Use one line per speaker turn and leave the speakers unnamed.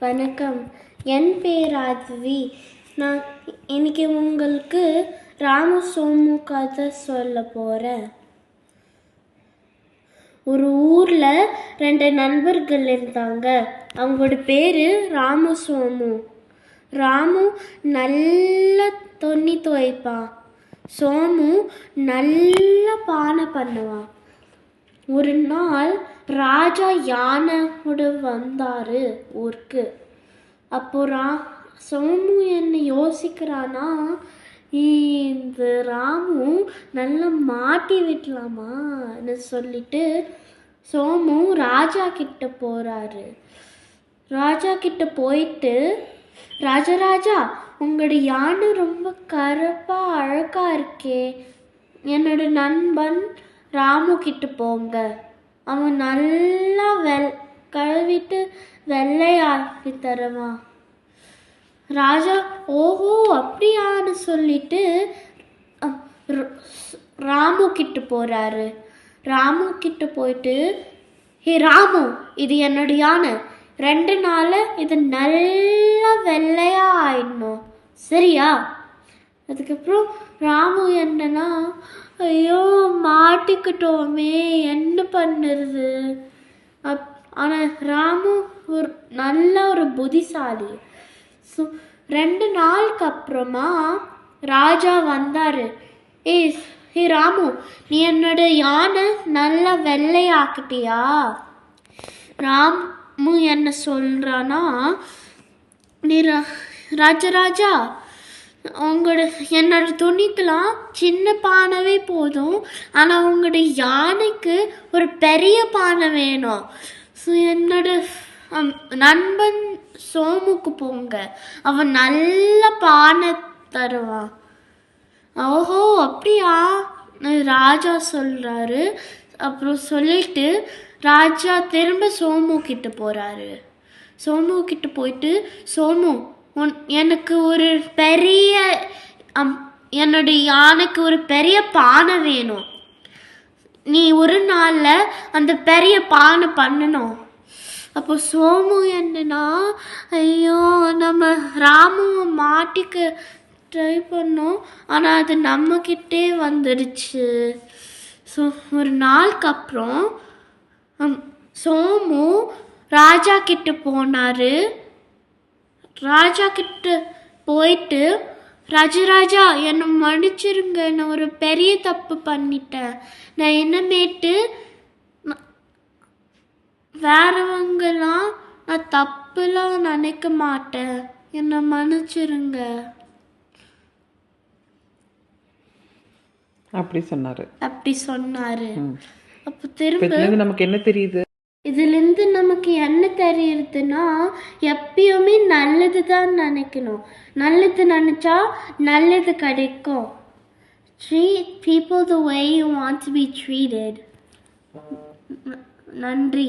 வணக்கம். என் பேர் ஆத்வி. நான் இன்னைக்கு உங்களுக்கு ராம சோமு கதை சொல்ல போகிறேன் ஒரு ஊரில் ரெண்டு நண்பர்கள் இருந்தாங்க. அவங்களோட பேர் ராமு சோமு. ராமு நல்ல தொண்ணி துவைப்பான் சோமு நல்ல பானை பண்ணுவான் ஒரு நாள் ராஜா யானையோட வந்தாரு ஊருக்கு. அப்போ ரா சோமு என்ன யோசிக்கிறானா இந்த ராமு நல்லா மாட்டி விடலாமான்னு சொல்லிட்டு சோமு ராஜா கிட்ட போறாரு. ராஜா கிட்ட போயிட்டு ராஜராஜா உங்களோட யானை ரொம்ப கருப்பா அழகா இருக்கே. என்னோட நண்பன் ராமு கிட்ட போங்க. அவன் நல்லா வெள் கழுவிட்டு வெள்ளையாக்கி தருவான் ராஜா ஓஹோ அப்படியான்னு சொல்லிட்டு ராமு கிட்ட போறாரு. ராமு கிட்ட போயிட்டு ஹே ராமு இது என்னுடைய யானை ரெண்டு நாள் இது நல்லா வெள்ளையா ஆயிடணும் சரியா? அதுக்கப்புறம் ராமு என்னன்னா ஐயோ மாட்டிக்கிட்டோமே என்ன பண்ணுறது? அப் ஆனால் ராமு ஒரு நல்ல ஒரு புத்திசாலி. ஸோ ரெண்டு நாளுக்கு அப்புறமா ராஜா வந்தார். ஏ ஹே ராமு நீ என்னோட யானை நல்லா வெள்ளையாக்கிட்டியா? ராமு என்ன சொல்கிறானா நீ ரா- ராஜராஜா உங்களோட என்னோட துணிக்கெலாம் சின்ன பானவே போதும். ஆனால் உங்களோட யானைக்கு ஒரு பெரிய பானை வேணும். ஸோ என்னோட அம், நண்பன் சோமுக்கு போங்க. அவன் நல்ல பானை தருவான். ஓஹோ அப்படியா? ராஜா சொல்கிறாரு அப்புறம் சொல்லிட்டு ராஜா திரும்ப சோமு கிட்ட போகிறாரு சோமு கிட்ட போயிட்டு சோமு உன் எனக்கு ஒரு பெரிய அம், யானைக்கு ஒரு பெரிய பானை வேணும். நீ ஒரு நாளில் அந்த பெரிய பானை பண்ணணும். அப்போ சோமு என்னன்னா ஐயோ நம்ம ராமுவை மாட்டிக்க ட்ரை பண்ணோம். ஆனால் அது நம்மக்கிட்டே வந்துடுச்சு. ஸோ ஒரு நாளுக்கு அப்புறம் சோமு ராஜா கிட்ட போனாரு. ராஜா கிட்ட போயிட்டு ராஜராஜா என்னை மன்னிச்சிருங்க. நான் ஒரு பெரிய தப்பு பண்ணிட்டேன். நான் என்னமேட்டு வேறவங்கலாம் நான் தப்புலாம் நினைக்க மாட்டேன். என்னை மன்னிச்சிருங்க.
அப்படி சொன்னாரு.
அப்படி சொன்னாரு. அப்போ திரும்ப
நமக்கு என்ன தெரியுது?
இதுலேருந்து நமக்கு என்ன தெரியுதுன்னா எப்பயுமே நல்லது தான் நினைக்கணும். நல்லது நினச்சா நல்லது கிடைக்கும். Treat people the way you want to be treated நன்றி.